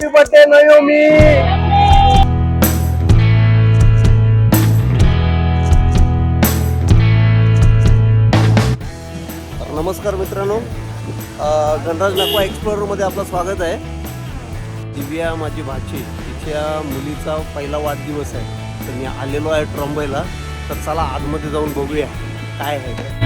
Happy birthday Naomi नमस्कार मित्रांनो. गणराज नाकवा एक्सप्लोरमध्ये आपलं स्वागत आहे. दिव्या माझी भाची तिच्या मुलीचा पहिला वाढदिवस आहे. तर मी आलेलो आहे ट्रॉम्बेला. तर चला आतमध्ये जाऊन बघूया काय आहे.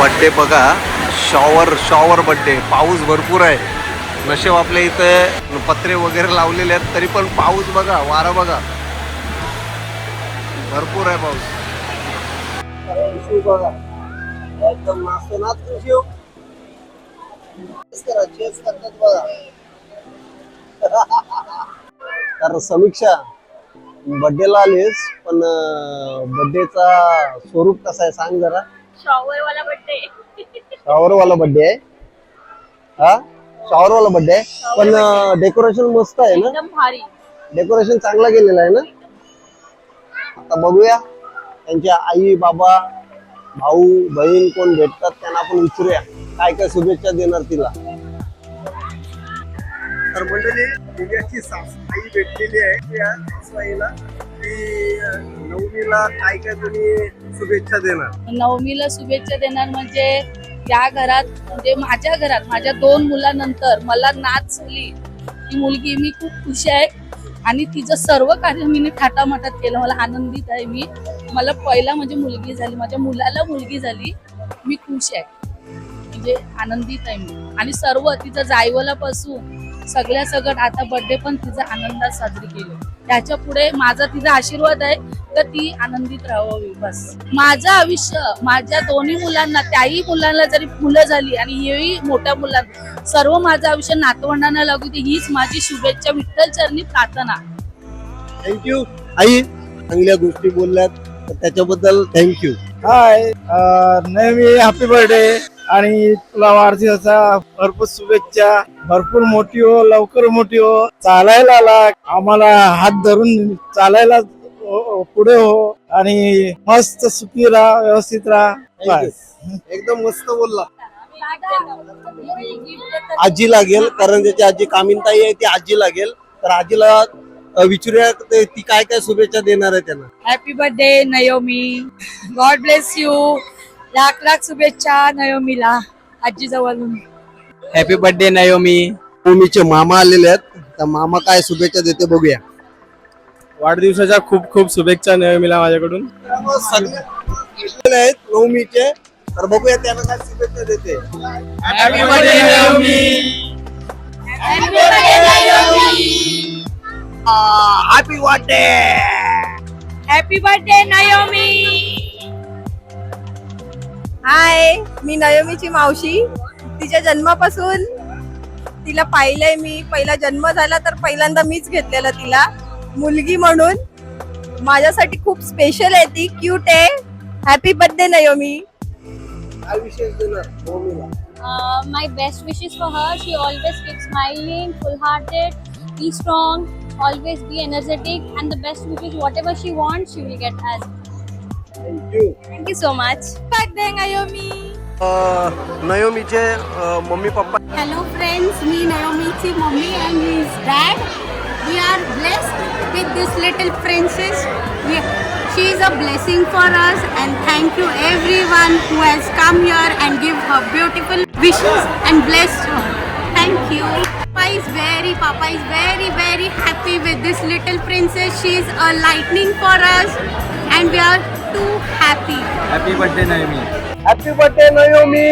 बड्डे बघा. शॉवर शॉवर बड्डे पाऊस भरपूर आहे. नशेब आपल्या इथं पत्रे वगैरे लावलेले आहेत तरी पण पाऊस बघा वारा बघा. भरपूर आहे पाऊस. बघा एकदम करतात बघा तर समीक्षा बड्डेला आलीस पण बड्डेचा स्वरूप कसा आहे सांग जरा. शॉवर वाला बर्थडे शॉवर वाला बर्थडे आहे हा शॉवर वाला बर्थडे आहे पण डेकोरेशन मस्त आहे ना? एकदम भारी. डेकोरेशन चांगला केलेलं आहे ना? आता बघूया. त्यांच्या आई बाबा भाऊ बहीण कोण भेटतात त्यांना आपण विचारूया. काय काय शुभेच्छा देणार तिला? तर मंडळी दिव्याची सासूबाई भेटलेली आहे नवमीला काय काय तुम्ही शुभेच्छा देणार? नवमीला शुभेच्छा देणार म्हणजे या घरात म्हणजे माझ्या घरात माझ्या दोन मुलांनंतर मला नाच झाली. ती मुलगी मी खूप खुश आहे आणि तिचं सर्व कार्य मी थाटामाटात केलं. मला आनंदित आहे मी. मला पहिला म्हणजे मुलगी झाली माझ्या मुलाला मुलगी झाली. मी खुश आहे. म्हणजे आनंदित आहे मी. आणि सर्व तिचं जायवलापासून सगळ्या सगळं आता बर्थडे पण तिचा आनंदात साजरी केली. त्याच्या पुढे माझा तिचा आशीर्वाद आहे तर ती आनंदित राहावी बस. माझं आयुष्य माझ्या दोन्ही मुलांना त्याही मुलांना जरी मुलं झाली आणि हेही मोठ्या मुलांना सर्व माझं आयुष्य नातवंडांना लागू दे हीच माझी शुभेच्छा विठ्ठल चरणी प्रार्थना. थँक्यू आई चांगल्या गोष्टी बोलल्यात त्याच्याबद्दल थँक्यू हाय नेहमी हॅपी बर्थडे आणि तुला वाढदिवसाचा भरपूर शुभेच्छा भरपूर मोठी हो लवकर मोठी हो. चालायला लाग आम्हाला हात धरून चालायला हो- पुढे हो. आणि मस्त सुखी राहा व्यवस्थित राहा. एकदम मस्त बोलला. आजी लागेल कारण त्याची आजी कामिनताई आहे ती आजी लागेल. तर आजीला विचारूया ते- ती काय काय शुभेच्छा देणार आहे त्यांना? Happy birthday Naomi god bless you lakh lakh शुभेच्छा नयोमीला आजी जवळून हॅपी बर्थडे नयोमी. भूमीचे मामा आलेले आहेत. तर मामा काय शुभेच्छा देते बघूया. वाढदिवसाच्या खूप खूप शुभेच्छा नयोमीला माझ्याकडून. आलेले आहेत नवमीचे. तर बघूया त्यांना काय शुभेच्छा देते. Happy birthday Naomi. Happy birthday happy birthday Naomi. Hi मी नयमीची मावशी. तिच्या जन्मापासून तिला पाहिलंय मी. पहिला जन्म झाला तर पहिल्यांदा मीच घेतलेला तिला. मुलगी म्हणून. माझ्यासाठी खूप स्पेशल आहे ती. क्यूट आहे. Happy birthday Naomi my best wishes for her she always keep smiling full hearted be strong always be energetic and the best wishes whatever she want she will get has thank you thank you so much birthday Naomi नयोमीचे uh, mummy papa Hello friends, me Naomi's mommy and his dad. We are blessed with this little princess. We, she is a blessing for us and thank you everyone who has come here and give her beautiful wishes and blessed her. Thank you. Is very papa is very very happy with this little princess she is a lightning for us and we are too happy happy birthday Naomi happy birthday Naomi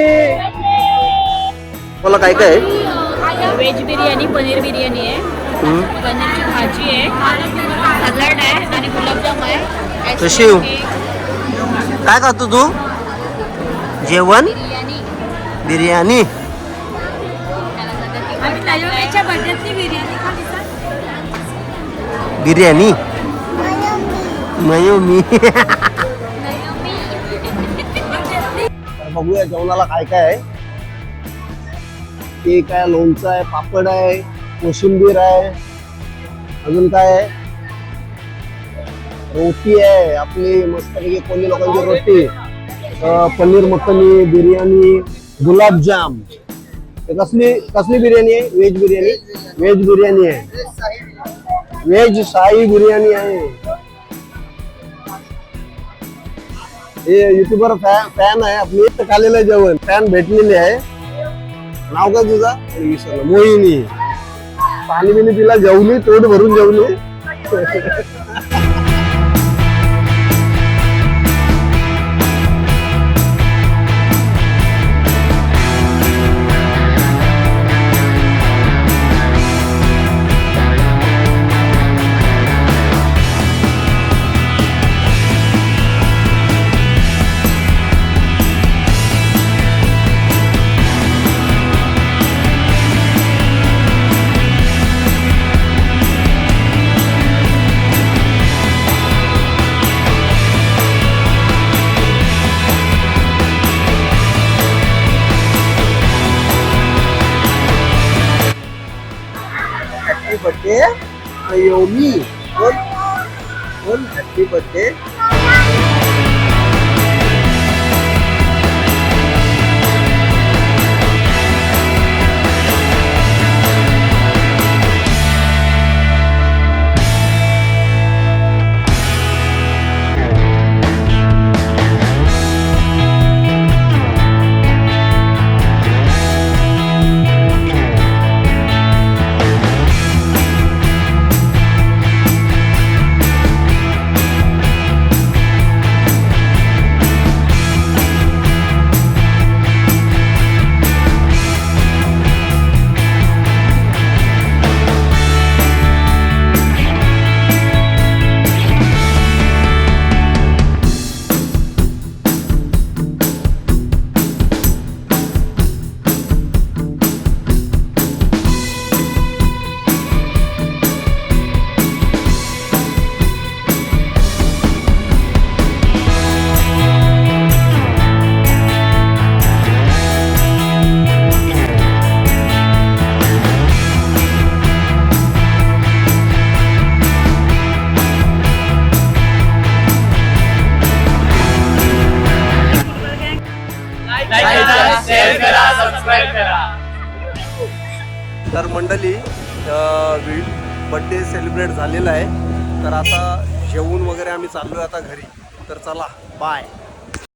मला काय काय? Veg biryani paneer biryani आहे. पनीरची भाजी आहे. Salad आहे आणि गुलाबजाम आहे. कशी काय खातो तू? जेवण? बिर्याणी बिर्याणी. बिर्याणी खाली बिर्याणी? नयोमी बघूया जेवणाला काय काय आहे. केक आहे लोणचं आहे पापड आहे कोशिंबीर आहे. अजून काय आहे? रोटी आहे आपली मस्तपैकी कोणी लोकांची रोटी. अं, पनीर मखनी बिर्याणी गुलाबजाम. हे कसली कसली बिर्याणी आहे? व्हेज बिर्याणी? व्हेज बिर्याणी आहे. व्हेज साई बिर्याणी आहे. हे युट्यूबर फॅन फॅन आहे. आपली तर खाल्लेलं जेवण. फॅन भेटलेली आहे. नाव काय तुझा? विसरलं मोहिनी. पाणी बिनी तिला जेवली तोंड भरून जेवली. हॅपी बर्थडे अयोमी बोल बोल हॅपी तर मंडळी बड्डे सेलिब्रेट झालेला आहे. तर आता जेवून वगैरे आम्ही चाललो आहे आता घरी. तर चला बाय